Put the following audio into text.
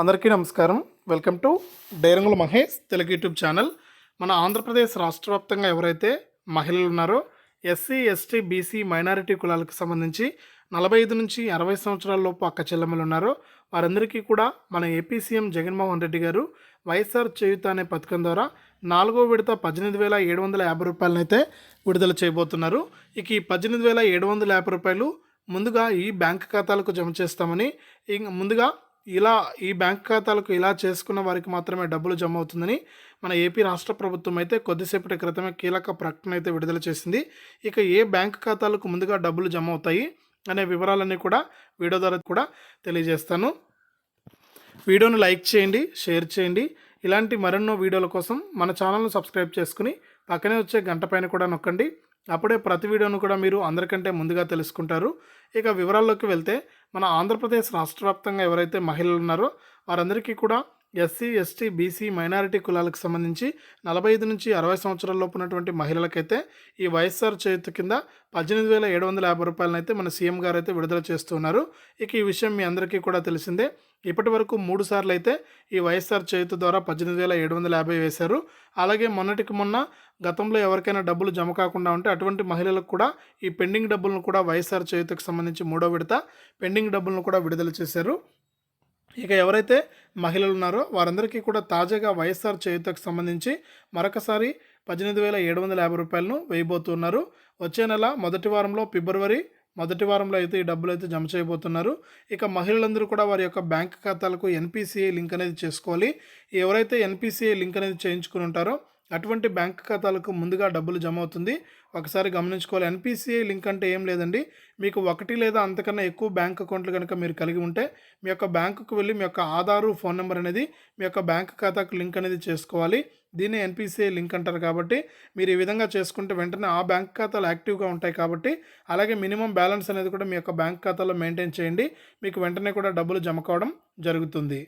అందరికీ నమస్కారం. Welcome to Dairangula Mahesh Telugu YouTube channel. మన ఆంధ్రప్రదేశ్ రాష్ట్ర వ్యాప్తంగా ఎవరైతే మహిళలు ఉన్నారో ఎస్సీ ఎస్టీ బీసీ మైనారిటీ కులాలకు సంబంధించి నలభై ఐదు నుంచి అరవై సంవత్సరాల లోపు అక్క చెల్లెమ్మలు ఉన్నారో వారందరికీ కూడా మన ఏపీ సీఎం జగన్మోహన్ రెడ్డి గారు వైఎస్ఆర్ చేయుత అనే పథకం ద్వారా నాలుగో విడత పద్దెనిమిది వేల ఏడు వందల యాభై రూపాయలనైతే విడుదల చేయబోతున్నారు. ఇక ఈ పద్దెనిమిది వేల ఏడు వందల యాభై రూపాయలు ముందుగా ఈ బ్యాంక్ ఖాతాలకు జమ చేస్తామని ఇంక ముందుగా ఇలా ఈ బ్యాంక్ ఖాతాలకు ఇలా చేసుకున్న వారికి మాత్రమే డబ్బులు జమ అవుతుందని మన ఏపీ రాష్ట్ర ప్రభుత్వం అయితే కొద్దిసేపటి క్రితమే కీలక ప్రకటన అయితే విడుదల చేసింది. ఇక ఏ బ్యాంక్ ఖాతాలకు ముందుగా డబ్బులు జమ అవుతాయి అనే వివరాలన్నీ కూడా వీడియో ద్వారా కూడా తెలియజేస్తాను. వీడియోను లైక్ చేయండి షేర్ చేయండి. ఇలాంటి మరెన్నో వీడియోల కోసం మన ఛానల్ను సబ్స్క్రైబ్ చేసుకుని పక్కనే వచ్చే గంట పైన కూడా నొక్కండి. అప్పుడే ప్రతి వీడియోను కూడా మీరు అందరికంటే ముందుగా తెలుసుకుంటారు. ఇక వివరాల్లోకి వెళ్తే మన ఆంధ్రప్రదేశ్ రాష్ట్ర వ్యాప్తంగా ఎవరైతే మహిళలు ఉన్నారో వారందరికీ కూడా ఎస్సీ ఎస్టీ బీసీ మైనారిటీ కులాలకు సంబంధించి నలభై ఐదు నుంచి అరవై సంవత్సరాల లోపు ఉన్నటువంటి మహిళలకైతే ఈ వైఎస్ఆర్ చేతి కింద పద్దెనిమిది వేల ఏడు వందల యాభై రూపాయలనైతే మన సీఎం గారు అయితే విడుదల చేస్తున్నారు. ఇక ఈ విషయం మీ అందరికీ కూడా తెలిసిందే. ఇప్పటి వరకు మూడు సార్లు అయితే ఈ వైఎస్ఆర్ చేతి ద్వారా పద్దెనిమిది వేల ఏడు వందల యాభై వేశారు. అలాగే మొన్నటికి మొన్న గతంలో ఎవరికైనా డబ్బులు జమ కాకుండా ఉంటే అటువంటి మహిళలకు కూడా ఈ పెండింగ్ డబ్బులను కూడా వైఎస్ఆర్ చేతికి సంబంధించి మూడో విడత పెండింగ్ డబ్బులను కూడా విడుదల చేశారు. ఇక ఎవరైతే మహిళలు ఉన్నారో వారందరికీ కూడా తాజాగా వైఎస్ఆర్ చేయుతకు సంబంధించి మరొకసారి పద్దెనిమిది వేల ఏడు వందల యాభై రూపాయలను వేయబోతున్నారు. వచ్చే నెల మొదటి వారంలో ఫిబ్రవరి మొదటి వారంలో అయితే ఈ డబ్బులు అయితే జమ చేయబోతున్నారు. ఇక మహిళలందరూ కూడా వారి యొక్క బ్యాంక్ ఖాతాలకు ఎన్పిసిఐ లింక్ అనేది చేసుకోవాలి. ఎవరైతే ఎన్పిసిఐ లింక్ అనేది చేయించుకుని ఉంటారో అటువంటి బ్యాంక్ ఖాతాలకు ముందుగా డబ్బులు జమ అవుతుంది. ఒకసారి గమనించుకోవాలి. ఎన్పిసిఐ లింక్ అంటే ఏం లేదండి. మీకు ఒకటి లేదా అంతకన్నా ఎక్కువ బ్యాంక్ అకౌంట్లు కనుక మీరు కలిగి ఉంటే మీ యొక్క బ్యాంకుకు వెళ్ళి మీ యొక్క ఆధారు ఫోన్ నెంబర్ అనేది మీ యొక్క బ్యాంక్ ఖాతాకు లింక్ అనేది చేసుకోవాలి. దీన్ని ఎన్పిసిఐ లింక్ అంటారు కాబట్టి మీరు ఈ విధంగా చేసుకుంటే వెంటనే ఆ బ్యాంక్ ఖాతాలు యాక్టివ్గా ఉంటాయి కాబట్టి అలాగే మినిమం బ్యాలెన్స్ అనేది కూడా మీ యొక్క బ్యాంక్ ఖాతాలో మెయింటైన్ చేయండి. మీకు వెంటనే కూడా డబ్బులు జమ కావడం జరుగుతుంది.